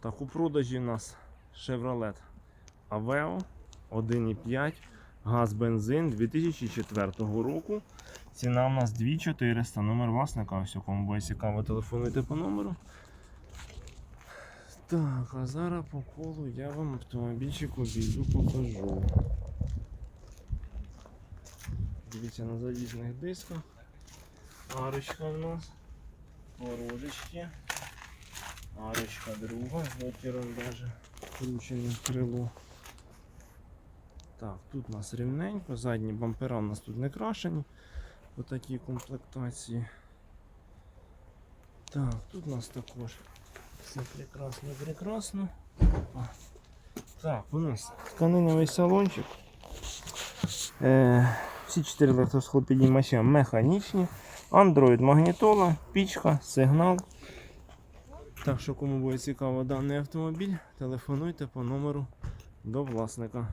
Так, у продажі у нас Chevrolet Aveo 1,5 газ бензин 2004 року. Ціна у нас 2400. Номер власника. Ось кому буде цікаво, телефонуйте по номеру. Так, а зараз по колу я вам автомобільчик обійду покажу. Дивіться на залізних дисках. Арочка в нас. Порожечки. Арочка друга, з даже кручене крило. Так, тут у нас рівненько, задні бампера у нас тут не крашені по такій комплектації. Так, тут у нас також все прекрасно, прекрасно. Так, у нас тканиновий салончик. Е, всі чотири електросхлопіднімача механічні. Android магнітола, пічка, сигнал. Так що, кому буде цікаво даний автомобіль, телефонуйте по номеру до власника.